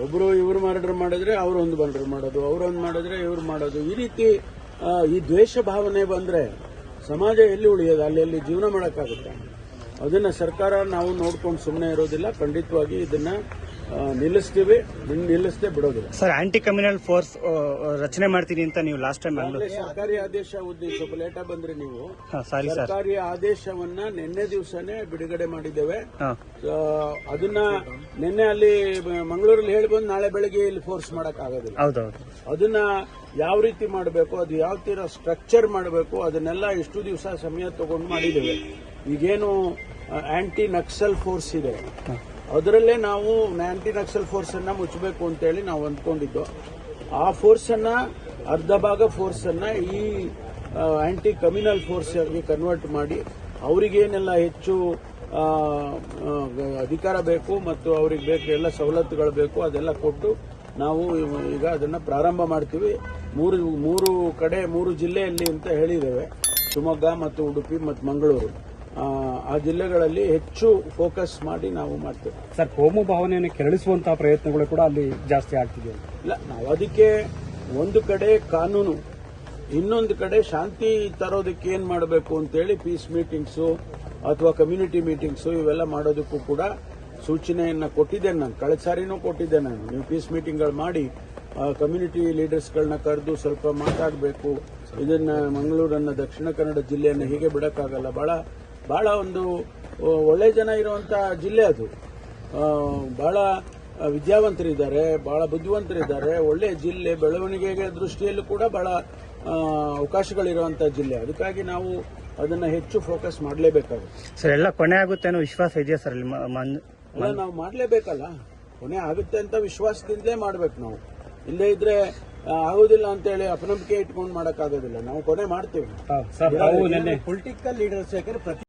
ಒಬ್ರು ಇವರು ಮರ್ಡರ್ ಮಾಡಿದ್ರೆ ಒಂದು ಮರ್ಡರ್ ಮಾಡೋದು ಅವರೊಂದು ಮಾಡಿದ್ರೆ ಇವ್ರು ಮಾಡೋದು. ಈ ರೀತಿ ಈ ದ್ವೇಷ ಭಾವನೆ ಬಂದ್ರೆ ಸಮಾಜ ಎಲ್ಲಿ ಉಳಿಯೋದು? ಅಲ್ಲಿ ಎಲ್ಲಿ ಜೀವನ ಮಾಡೋಕ್ಕಾಗುತ್ತೆ? ಅದನ್ನ ಸರ್ಕಾರ ನಾವು ನೋಡ್ಕೊಂಡು ಸುಮ್ಮನೆ ಇರೋದಿಲ್ಲ. ಖಂಡಿತವಾಗಿ ಇದನ್ನ ನಿಲ್ಲಿಸ್ತೀವಿ. ನಿಲ್ಲಿಸದೆ ಬಿಡೋದಿಲ್ಲ. ಸರ್ ಆಂಟಿ ಕಮ್ಯುನಲ್ ಫೋರ್ಸ್ ರಚನೆ ಮಾಡ್ತೀನಿ ಅಂತ ನೀವು ಲಾಸ್ಟ್ ಟೈಮ್ ಸರ್ಕಾರಿ ಆದೇಶ ಸ್ವಲ್ಪ ಸ್ವಲ್ಪ ಲೇಟಾಗಿ ಬಂದ್ರೆ ನೀವು. ಸಾರಿ ಸರ್ಕಾರಿ ಆದೇಶವನ್ನ ನಿನ್ನೆ ದಿವಸನೇ ಬಿಡುಗಡೆ ಮಾಡಿದ್ದೇವೆ. ಅದನ್ನ ನಿನ್ನೆ ಅಲ್ಲಿ ಮಂಗಳೂರಲ್ಲಿ ಹೇಳಿ ಬಂದು ನಾಳೆ ಬೆಳಗ್ಗೆ ಇಲ್ಲಿ ಫೋರ್ಸ್ ಮಾಡಕ್ ಆಗೋದಿಲ್ಲ. ಹೌದೌದು. ಅದನ್ನ ಯಾವ ರೀತಿ ಮಾಡಬೇಕು ಅದು ಯಾವ ತರ ಸ್ಟ್ರಕ್ಚರ್ ಮಾಡಬೇಕು ಅದನ್ನೆಲ್ಲ ಇಷ್ಟು ದಿವಸ ಸಮಯ ತಗೊಂಡು ಮಾಡಿದ್ದೇವೆ. ಈಗೇನು ಆಂಟಿ ನಕ್ಸಲ್ ಫೋರ್ಸ್ ಇದೆ. ಅದರಲ್ಲೇ ನಾವು ಆಂಟಿ ನಕ್ಸಲ್ ಫೋರ್ಸ್ ಅನ್ನ ಮುಚ್ಚಬೇಕು ಅಂತೇಳಿ ನಾವು ಅಂದ್ಕೊಂಡಿದ್ದು. ಆ ಫೋರ್ಸ್ ಅನ್ನ, ಅರ್ಧ ಭಾಗ ಫೋರ್ಸ್ ಅನ್ನ ಈ ಆಂಟಿ ಕಮ್ಯುನಲ್ ಫೋರ್ಸ್ ಆಗಿ ಕನ್ವರ್ಟ್ ಮಾಡಿ ಅವರಿಗೇನೆಲ್ಲ ಹೆಚ್ಚು ಅಧಿಕಾರ ಬೇಕು ಮತ್ತು ಅವ್ರಿಗೆ ಬೇಕು, ಎಲ್ಲ ಸವಲತ್ತುಗಳು ಬೇಕು, ಅದೆಲ್ಲ ಕೊಟ್ಟು ನಾವು ಈಗ ಅದನ್ನ ಪ್ರಾರಂಭ ಮಾಡ್ತೀವಿ. ಮೂರು ಮೂರು ಕಡೆ, ಮೂರು ಜಿಲ್ಲೆಯಲ್ಲಿ ಅಂತ ಹೇಳಿದ್ದೇವೆ. ಶಿವಮೊಗ್ಗ ಮತ್ತು ಉಡುಪಿ ಮತ್ತು ಮಂಗಳೂರು. ಆ, ಜಿಲ್ಲೆಗಳಲ್ಲಿ ಹೆಚ್ಚು ಫೋಕಸ್ ಮಾಡಿ ನಾವು ಮಾಡ್ತೇವೆ. ಸರ್ ಕೋಮು ಭಾವನೆಯನ್ನು ಕೆರಳಿಸುವಂತಹ ಪ್ರಯತ್ನಗಳು ಕೂಡ ಅಲ್ಲಿ ಜಾಸ್ತಿ ಆಗ್ತಿದೆ. ಇಲ್ಲ ನಾವು ಅದಕ್ಕೆ ಒಂದು ಕಡೆ ಕಾನೂನು ಇನ್ನೊಂದು ಕಡೆ ಶಾಂತಿ ತರೋದಕ್ಕೆ ಏನ್ ಮಾಡಬೇಕು ಅಂತೇಳಿ ಪೀಸ್ ಮೀಟಿಂಗ್ಸು ಅಥವಾ ಕಮ್ಯುನಿಟಿ ಮೀಟಿಂಗ್ಸು ಇವೆಲ್ಲ ಮಾಡೋದಕ್ಕೂ ಕೂಡ ಸೂಚನೆಯನ್ನ ಕೊಟ್ಟಿದ್ದೇನೆ ನಾನು. ಕಳೆದ ಸಾರಿನೂ ಕೊಟ್ಟಿದ್ದೆ ನಾನು. ನೀವು ಪೀಸ್ ಮೀಟಿಂಗ್ಗಳು ಮಾಡಿ ಕಮ್ಯುನಿಟಿ ಲೀಡರ್ಸ್ಗಳನ್ನ ಕರೆದು ಸ್ವಲ್ಪ ಮಾತಾಡಬೇಕು. ಇದನ್ನ ಮಂಗಳೂರನ್ನ ದಕ್ಷಿಣ ಕನ್ನಡ ಜಿಲ್ಲೆಯನ್ನು ಹೀಗೆ ಬಿಡಕ್ಕಾಗಲ್ಲ. ಬಹಳ ಬಹಳ ಒಂದು ಒಳ್ಳೆ ಜನ ಇರುವಂತ ಜಿಲ್ಲೆ ಅದು. ಬಹಳ ವಿದ್ಯಾವಂತರಿದ್ದಾರೆ ಬಹಳ ಬುದ್ಧಿವಂತರಿದ್ದಾರೆ. ಒಳ್ಳೆ ಜಿಲ್ಲೆ ಬೆಳವಣಿಗೆಗೆ ದೃಷ್ಟಿಯಲ್ಲೂ ಕೂಡ ಬಹಳ ಅವಕಾಶಗಳಿರುವಂಥ ಅವಕಾಶಗಳಿರುವಂತಹ ಜಿಲ್ಲೆ. ಅದಕ್ಕಾಗಿ ನಾವು ಅದನ್ನ ಹೆಚ್ಚು ಫೋಕಸ್ ಮಾಡಲೇಬೇಕಾಗುತ್ತೆ. ಸರ್ ಎಲ್ಲ ಕೊನೆ ಆಗುತ್ತೆ ಅನ್ನೋ ವಿಶ್ವಾಸ ಇದೆಯಾ ಸರ್ ಅಲ್ಲಿ ನಾವು ಮಾಡಲೇಬೇಕಲ್ಲ. ಕೊನೆ ಆಗುತ್ತೆ ಅಂತ ವಿಶ್ವಾಸದಿಂದಲೇ ಮಾಡ್ಬೇಕು ನಾವು. ಇಲ್ಲದೇ ಇದ್ರೆ ಆಗೋದಿಲ್ಲ ಅಂತೇಳಿ ಅಪನಂಬಿಕೆ ಇಟ್ಕೊಂಡು ಮಾಡೋಕ್ಕಾಗೋದಿಲ್ಲ. ನಾವು ಕೊನೆ ಮಾಡ್ತೀವಿ. ಸರ್ ತಾವು ನಿನ್ನೆ ಪೊಲಿಟಿಕಲ್ ಲೀಡರ್ಸ್ ಯಾಕಂದ್ರೆ ಪ್ರತಿ